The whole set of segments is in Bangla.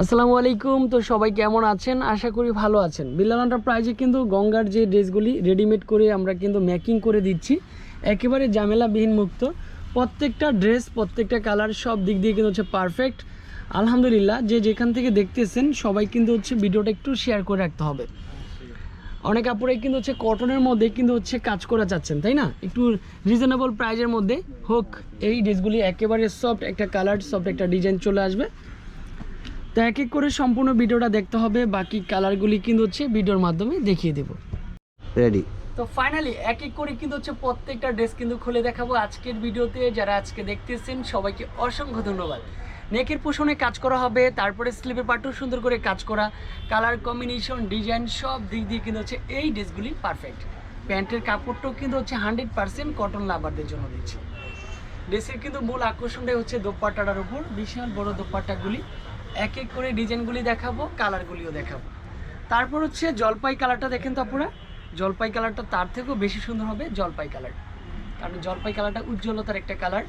আসসালামু আলাইকুম। তো সবাই কেমন আছেন? আশা করি ভালো আছেন। বিল্লাল প্রাইজে কিন্তু গঙ্গার যে ড্রেসগুলি রেডিমেড করে আমরা কিন্তু মেকিং করে দিচ্ছি। একেবারে ঝামেলাবিহীন মুক্ত। প্রত্যেকটা ড্রেস প্রত্যেকটা কালার সব দিক দিয়ে কিন্তু হচ্ছে পারফেক্ট আলহামদুলিল্লাহ, যে যেখান থেকে দেখতেছেন, সবাই কিন্তু হচ্ছে ভিডিওটা একটু শেয়ার করে রাখতে হবে। অনেক আপুরাই কিন্তু হচ্ছে কটনের মধ্যে কিন্তু হচ্ছে কাজ করা চাচ্ছেন, তাই না? একটু রিজনেবল প্রাইজের মধ্যে। হোক, এই ড্রেসগুলি একেবারে সফট একটা কালার সফট একটা ডিজাইন চলে আসবে। তো এক এক করে সম্পূর্ণ ভিডিওটা দেখতে হবে। বাকি কালারগুলি কিন্তু হচ্ছে ভিডিওর মাধ্যমে দেখিয়ে দেবো। রেডি তো ফাইনালি এক এক করে কিন্তু হচ্ছে প্রত্যেকটা ড্রেস কিন্তু খুলে দেখাবো আজকের ভিডিওতে। যারা আজকে দেখতেছেন সবাইকে অসংখ্য ধন্যবাদ। নেকের পোষণে কাজ করা হবে তারপরে স্লিপের পাটও সুন্দর করে কাজ করা। কালার কম্বিনেশন ডিজাইন সব দিক দিয়ে কিন্তু হচ্ছে এই ড্রেসগুলি পারফেক্ট প্যান্টের কাপড়টাও কিন্তু হচ্ছে হান্ড্রেড পার্সেন্ট কটন লাভারদের জন্য দিচ্ছে। ড্রেসের কিন্তু মূল আকর্ষণটাই হচ্ছে দোপাট্টাটার উপর। বিশাল বড় দোপাট্টাগুলি এক এক করে ডিজাইনগুলি দেখাবো, কালারগুলিও দেখাবো। তারপর হচ্ছে জলপাই কালারটা দেখেন তো আপনারা? জলপাই কালারটা তার থেকেও বেশি সুন্দর হবে জলপাই কালার। কারণ জলপাই কালারটা উজ্জ্বলতার একটা কালার।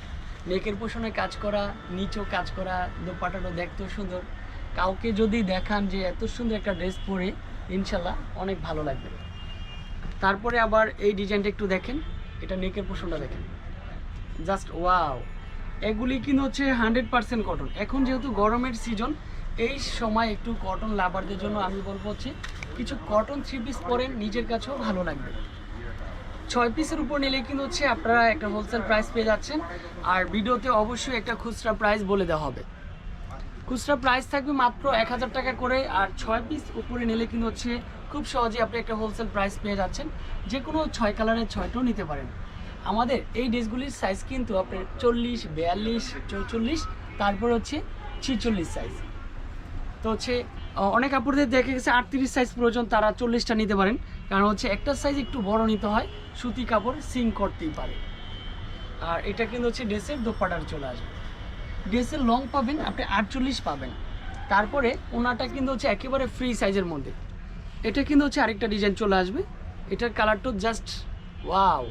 নেকের পোষণে কাজ করা, নিচেও কাজ করা দোপাটাটা দেখতেও সুন্দর। কাউকে যদি দেখান যে এত সুন্দর একটা ড্রেস পরে, ইনশাল্লাহ অনেক ভালো লাগবে। তারপরে আবার এই ডিজাইনটা একটু দেখেন। এটা নেকের পোষণটা দেখেন। Just wow! এগুলি কিন্তু হচ্ছে হান্ড্রেড পার্সেন্ট কটন এখন যেহেতু গরমের সিজন এই সময় একটু কটন লাভারদের জন্য আমি বলব হচ্ছে কিছু কটন থ্রি পিস পরেন নিজের কাছেও ভালো লাগবে। ছয় পিসের উপর নিলে কিন্তু হচ্ছে আপনারা একটা হোলসেল প্রাইস পেয়ে যাচ্ছেন। আর ভিডিওতে অবশ্যই একটা খুচরা প্রাইস বলে দেওয়া হবে। খুচরা প্রাইস থাকবে মাত্র এক হাজার টাকা করে, আর ছয় পিস উপরে নিলে কিন্তু হচ্ছে খুব সহজে আপনি একটা হোলসেল প্রাইস পেয়ে যাচ্ছেন। যে কোনো ছয় কালারের ছয়টাও নিতে পারেন। আমাদের এই ড্রেসগুলির সাইজ কিন্তু আপনার চল্লিশ, বিয়াল্লিশ, চৌচল্লিশ, তারপর হচ্ছে ছিচল্লিশ সাইজ তো হচ্ছে অনেক কাপড়দের দেখে গেছে আটত্রিশ সাইজ প্রয়োজন তারা চল্লিশটা নিতে পারেন। কারণ হচ্ছে একটা সাইজ একটু বড় নিতে হয়, সুতি কাপড় সিং করতেই পারে। আর এটা কিন্তু হচ্ছে ড্রেসের দোপাটার চলে আসবে। ড্রেসের লং পাবেন, আপনি আটচল্লিশ পাবেন। তারপরে ওনাটা কিন্তু হচ্ছে একেবারে ফ্রি সাইজের মধ্যে। এটা কিন্তু হচ্ছে আরেকটা ডিজাইন চলে আসবে। এটার কালারটা জাস্ট ওয়াও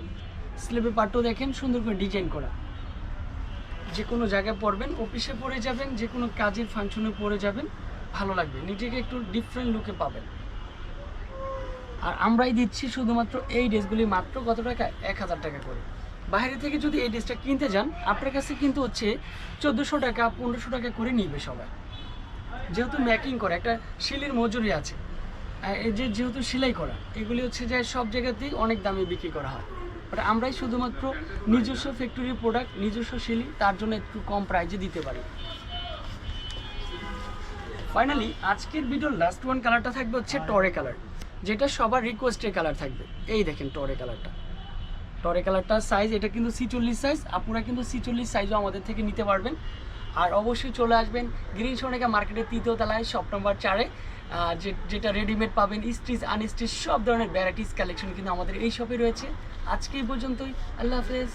স্লিপের পাটও দেখেন, সুন্দর করে ডিজাইন করা। যে কোনো জায়গায় পরবেন অফিসে পরে যাবেন, যে কোনো কাজের ফাংশনে পরে যাবেন, ভালো লাগবে। নিজেকে একটু ডিফারেন্ট লুকে পাবেন। আর আমরাই দিচ্ছি শুধুমাত্র এই ড্রেসগুলি মাত্র কত টাকা? এক হাজার টাকা করে। বাইরে থেকে যদি এই ড্রেসটা কিনতে যান, আপনার কাছে কিন্তু হচ্ছে চোদ্দোশো টাকা, পনেরোশো টাকা করে নিবে সবাই। যেহেতু ম্যাকিং করা, একটা শিলির মজুরি আছে। এই যে যেহেতু সেলাই করা, এগুলি হচ্ছে যে সব জায়গাতেই অনেক দামে বিক্রি করা হয়। বাট আমরাই শুধুমাত্র নিজস্ব ফ্যাক্টরির প্রোডাক্ট নিজস্ব শিলি, তার জন্য একটু কম প্রাইজে দিতে পারি। ফাইনালি আজকের ভিডিওর লাস্ট ওয়ান কালারটা থাকবে হচ্ছে টরে কালার যেটা সবার রিকোয়েস্টের কালার থাকবে। এই দেখেন টরে কালারটা টরে কালারটার সাইজ এটা কিন্তু সিচল্লিশ সাইজ আপনারা কিন্তু সিচল্লিশ সাইজও আমাদের থেকে নিতে পারবেন। আর অবশ্যই চলে আসবেন গ্রিন সোনেকা মার্কেটের তৃতীয় তলায় শপ নম্বর চারে। যেটা রেডিমেড পাবেন স্টিচ আনস্টিচ সব ধরনের ভ্যারাইটিস কালেকশন কিন্তু আমাদের এই শপে রয়েছে। আজকে পর্যন্তই। আল্লাহ হাফেজ।